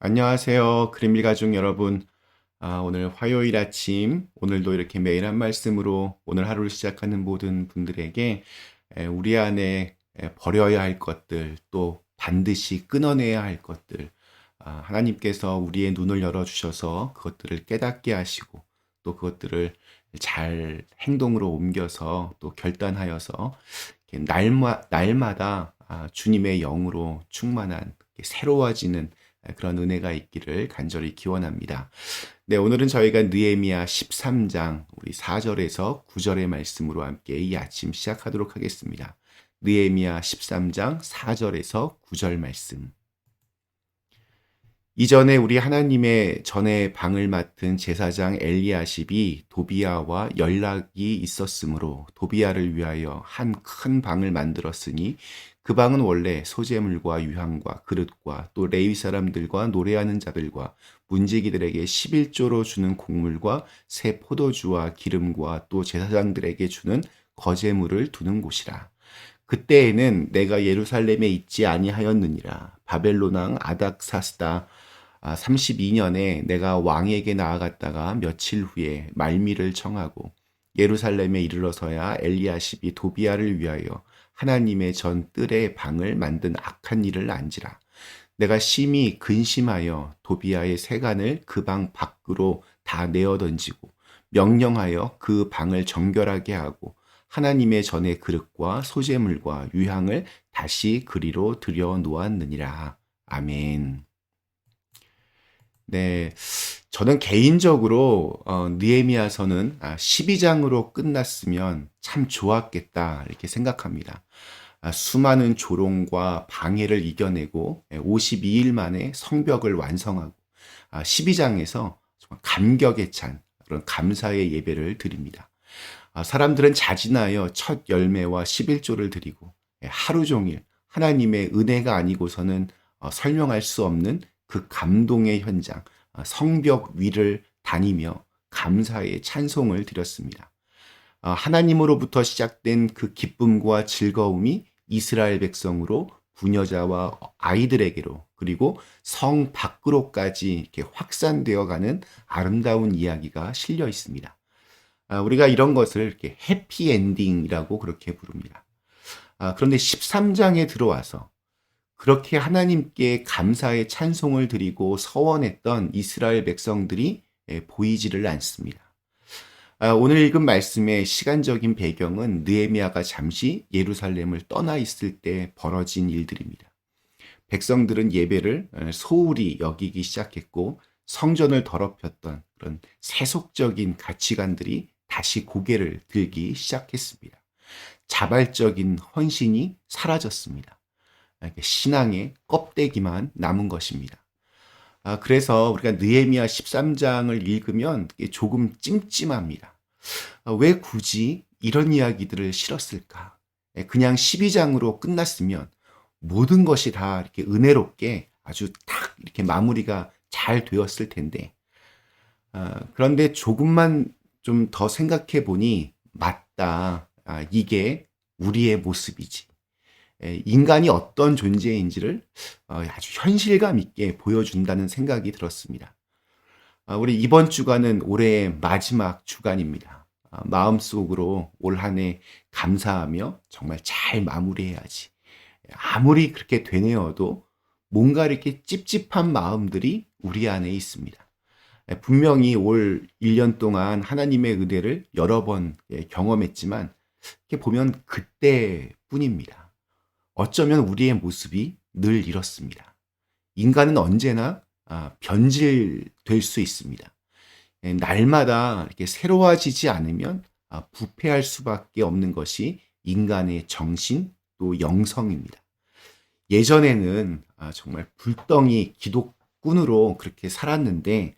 안녕하세요. 그림일 가족 여러분. 아, 오늘 화요일 아침, 오늘도 이렇게 매일 한 말씀으로 오늘 하루를 시작하는 모든 분들에게 에, 우리 안에 에, 버려야 할 것들, 또 반드시 끊어내야 할 것들, 아, 하나님께서 우리의 눈을 열어주셔서 그것들을 깨닫게 하시고 또 그것들을 잘 행동으로 옮겨서 또 결단하여서 날마, 날마다 아, 주님의 영으로 충만한 새로워지는 그런 은혜가 있기를 간절히 기원합니다. 네, 오늘은 저희가 느헤미야 13장 우리 4절에서 9절의 말씀으로 함께 이 아침 시작하도록 하겠습니다. 느헤미야 13장 4절에서 9절 말씀. 이전에 우리 하나님의 전에 방을 맡은 제사장 엘리야십이 도비아와 연락이 있었으므로 도비아를 위하여 한 큰 방을 만들었으니 그 방은 원래 소재물과 유향과 그릇과 또 레위 사람들과 노래하는 자들과 문지기들에게 11조로 주는 곡물과 새 포도주와 기름과 또 제사장들에게 주는 거제물을 두는 곳이라. 그때에는 내가 예루살렘에 있지 아니하였느니라. 바벨론 왕 아닥사스다 32년에 아, 내가 왕에게 나아갔다가 며칠 후에 말미를 청하고 예루살렘에 이르러서야 엘리야십이 도비아를 위하여 하나님의 전 뜰에 방을 만든 악한 일을 안지라. 내가 심히 근심하여 도비아의 세간을 그 방 밖으로 다 내어 던지고 명령하여 그 방을 정결하게 하고 하나님의 전의 그릇과 소재물과 유향을 다시 그리로 들여 놓았느니라. 아멘. 네. 저는 개인적으로 어, 느헤미야서는 12장으로 아, 끝났으면 참 좋았겠다 이렇게 생각합니다. 아, 수많은 조롱과 방해를 이겨내고 52일 예, 만에 성벽을 완성하고 12장에서 아, 정말 감격에 찬 그런 감사의 예배를 드립니다. 사람들은 자진하여 첫 열매와 11조를 드리고 예, 하루 종일 하나님의 은혜가 아니고서는 어, 설명할 수 없는 그 감동의 현장, 아, 성벽 위를 다니며 감사의 찬송을 드렸습니다. 아, 하나님으로부터 시작된 그 기쁨과 즐거움이 이스라엘 백성으로 부녀자와 아이들에게로 그리고 성 밖으로까지 이렇게 확산되어 가는 아름다운 이야기가 실려 있습니다. 아, 우리가 이런 것을 이렇게 해피엔딩이라고 그렇게 부릅니다. 그런데 13장에 들어와서 그렇게 하나님께 감사의 찬송을 드리고 서원했던 이스라엘 백성들이 예, 보이지를 않습니다. 아, 오늘 읽은 말씀의 시간적인 배경은 느에미아가 잠시 예루살렘을 떠나 있을 때 벌어진 일들입니다. 백성들은 예배를 어, 소홀히 여기기 시작했고 성전을 더럽혔던 그런 세속적인 가치관들이 다시 고개를 들기 시작했습니다. 자발적인 헌신이 사라졌습니다. 신앙의 껍데기만 남은 것입니다. 아, 그래서 우리가 느헤미야 13장을 읽으면 조금 찜찜합니다. 아, 왜 굳이 이런 이야기들을 실었을까? 예, 그냥 12장으로 끝났으면 모든 것이 다 이렇게 은혜롭게 아주 딱 이렇게 마무리가 잘 되었을 텐데, 아, 그런데 조금만 좀 더 생각해 보니 맞다. 아, 이게 우리의 모습이지. 예, 인간이 어떤 존재인지를 어, 아주 현실감 있게 보여준다는 생각이 들었습니다. 아, 우리 이번 주간은 올해의 마지막 주간입니다. 아, 마음속으로 올 한 해 감사하며 정말 잘 마무리해야지. 아무리 그렇게 되뇌어도 뭔가 이렇게 찝찝한 마음들이 우리 안에 있습니다. 예, 분명히 올 1년 동안 하나님의 은혜를 여러 번 예, 경험했지만, 이렇게 보면 그때뿐입니다. 어쩌면 우리의 모습이 늘 이렇습니다. 인간은 언제나 아, 변질될 수 있습니다. 예, 날마다 이렇게 새로워지지 않으면 아, 부패할 수밖에 없는 것이 인간의 정신 또 영성입니다. 예전에는 아, 정말 불덩이 기독군으로 그렇게 살았는데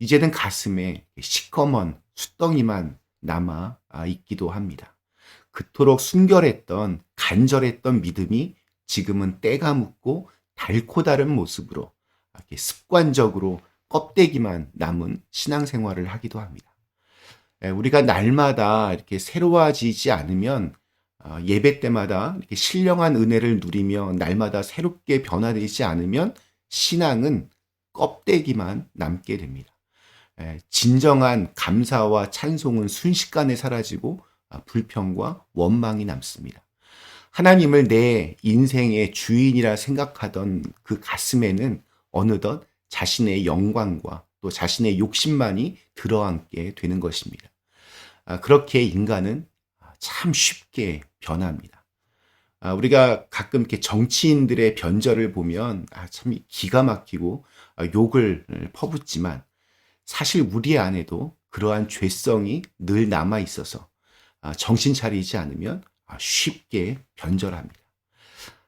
이제는 가슴에 시커먼 숫덩이만 남아 있기도 합니다. 그토록 순결했던 간절했던 믿음이 지금은 때가 묻고 달코 다른 모습으로 이렇게 습관적으로 껍데기만 남은 신앙생활을 하기도 합니다. 예, 우리가 날마다 이렇게 새로워지지 않으면 어, 예배 때마다 이렇게 신령한 은혜를 누리며 날마다 새롭게 변화되지 않으면 신앙은 껍데기만 남게 됩니다. 예, 진정한 감사와 찬송은 순식간에 사라지고 아, 불평과 원망이 남습니다. 하나님을 내 인생의 주인이라 생각하던 그 가슴에는 어느덧 자신의 영광과 또 자신의 욕심만이 들어앉게 되는 것입니다. 아, 그렇게 인간은 참 쉽게 변합니다. 아, 우리가 가끔 이렇게 정치인들의 변절을 보면 참 기가 막히고 욕을 퍼붓지만 사실 우리 안에도 그러한 죄성이 늘 남아 있어서 정신 차리지 않으면 쉽게 변절합니다.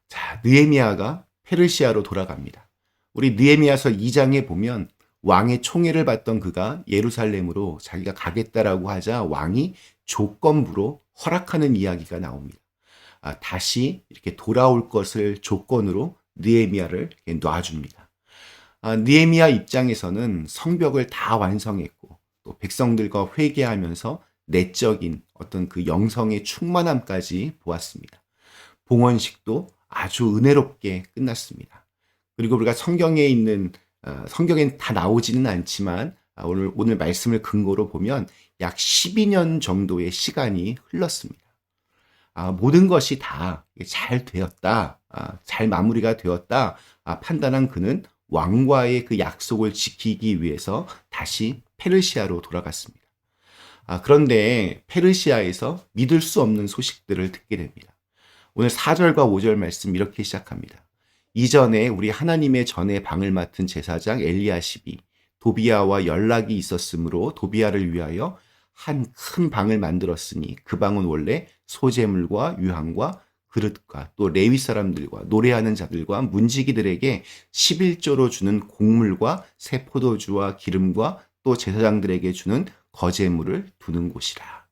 자, 느에미아가 페르시아로 돌아갑니다. 우리 느에미아서 2장에 보면 왕의 총애를 받던 그가 예루살렘으로 자기가 가겠다라고 하자 왕이 조건부로 허락하는 이야기가 나옵니다. 아, 다시 이렇게 돌아올 것을 조건으로 느에미아를 놔줍니다. 아, 느에미아 입장에서는 성벽을 다 완성했고 또 백성들과 회개하면서 내적인 어떤 그 영성의 충만함까지 보았습니다. 봉헌식도 아주 은혜롭게 끝났습니다. 그리고 우리가 성경에 있는 어, 성경엔 다 나오지는 않지만 아, 오늘 오늘 말씀을 근거로 보면 약 12년 정도의 시간이 흘렀습니다. 아, 모든 것이 다 잘 되었다, 아, 잘 마무리가 되었다 아, 판단한 그는 왕과의 그 약속을 지키기 위해서 다시 페르시아로 돌아갔습니다. 아, 그런데 페르시아에서 믿을 수 없는 소식들을 듣게 됩니다. 오늘 4절과 5절 말씀 이렇게 시작합니다. 이전에 우리 하나님의 전에 방을 맡은 제사장 엘리야십이 도비아와 연락이 있었으므로 도비아를 위하여 한 큰 방을 만들었으니 그 방은 원래 소재물과 유황과 그릇과 또 레위 사람들과 노래하는 자들과 문지기들에게 11조로 주는 곡물과 새 포도주와 기름과 또 제사장들에게 주는 거제물을 두는 곳이라.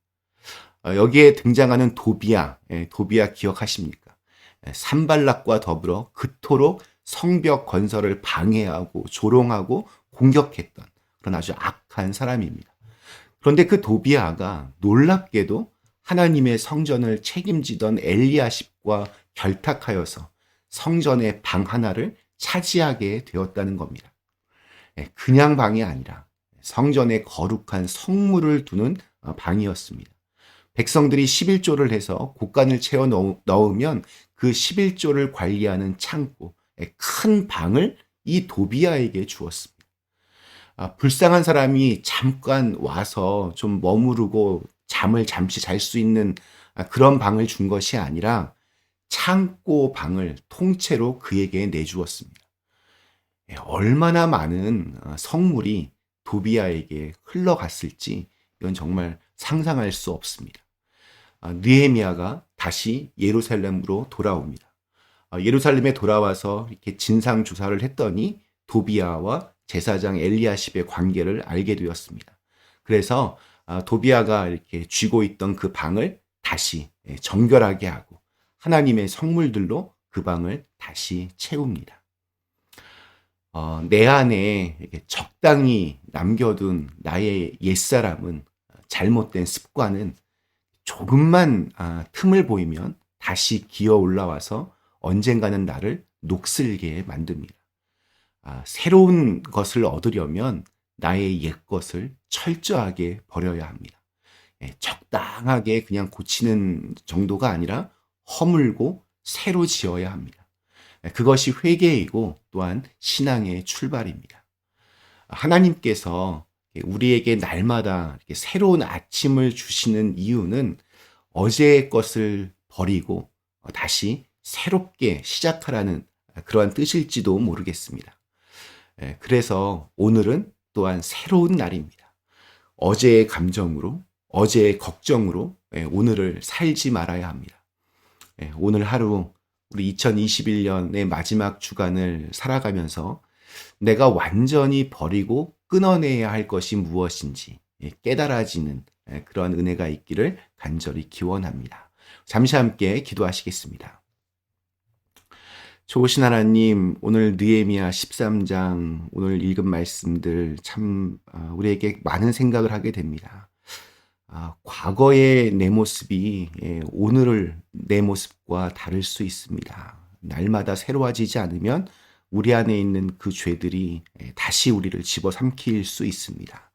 어, 여기에 등장하는 도비아, 예, 도비아 기억하십니까? 예, 산발락과 더불어 그토록 성벽 건설을 방해하고 조롱하고 공격했던 그런 아주 악한 사람입니다. 그런데 그 도비아가 놀랍게도 하나님의 성전을 책임지던 엘리야십과 결탁하여서 성전의 방 하나를 차지하게 되었다는 겁니다. 예, 그냥 방이 아니라 성전에 거룩한 성물을 두는 어, 방이었습니다. 백성들이 11조를 해서 곡간을 채워 넣으면 그 11조를 관리하는 창고, 큰 방을 이 도비아에게 주었습니다. 아, 불쌍한 사람이 잠깐 와서 좀 머무르고 잠을 잠시 잘 수 있는 아, 그런 방을 준 것이 아니라 창고 방을 통째로 그에게 내주었습니다. 예, 얼마나 많은 어, 성물이 도비아에게 흘러갔을지 이건 정말 상상할 수 없습니다. 아, 느헤미야가 다시 예루살렘으로 돌아옵니다. 아, 예루살렘에 돌아와서 이렇게 진상 조사를 했더니 도비아와 제사장 엘리야십의 관계를 알게 되었습니다. 그래서 아, 도비아가 이렇게 쥐고 있던 그 방을 다시 예, 정결하게 하고 하나님의 성물들로 그 방을 다시 채웁니다. 어, 내 안에 적당히 남겨둔 나의 옛사람은 잘못된 습관은 조금만 아, 틈을 보이면 다시 기어 올라와서 언젠가는 나를 녹슬게 만듭니다. 아, 새로운 것을 얻으려면 나의 옛 것을 철저하게 버려야 합니다. 예, 적당하게 그냥 고치는 정도가 아니라 허물고 새로 지어야 합니다. 그것이 회개이고 또한 신앙의 출발입니다. 하나님께서 우리에게 날마다 새로운 아침을 주시는 이유는 어제의 것을 버리고 다시 새롭게 시작하라는 그러한 뜻일지도 모르겠습니다. 그래서 오늘은 또한 새로운 날입니다. 어제의 감정으로, 어제의 걱정으로 오늘을 살지 말아야 합니다. 오늘 하루 우리 2021년의 마지막 주간을 살아가면서 내가 완전히 버리고 끊어내야 할 것이 무엇인지 예, 깨달아지는 예, 그런 은혜가 있기를 간절히 기원합니다. 잠시 함께 기도하시겠습니다. 좋으신 하나님, 오늘 느에미야 13장 오늘 읽은 말씀들 참 아, 우리에게 많은 생각을 하게 됩니다. 아, 과거의 내 모습이 예, 오늘을 내 모습과 다를 수 있습니다. 날마다 새로워지지 않으면 우리 안에 있는 그 죄들이 예, 다시 우리를 집어삼킬 수 있습니다.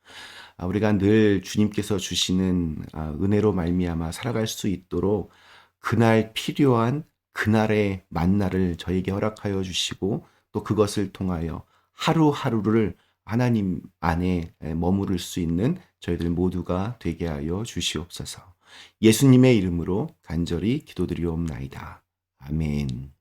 아, 우리가 늘 주님께서 주시는 아, 은혜로 말미암아 살아갈 수 있도록 그날 필요한 그날의 만나를 저에게 허락하여 주시고 또 그것을 통하여 하루하루를 하나님 안에 머무를 수 있는 저희들 모두가 되게 하여 주시옵소서. 예수님의 이름으로 간절히 기도드리옵나이다. 아멘.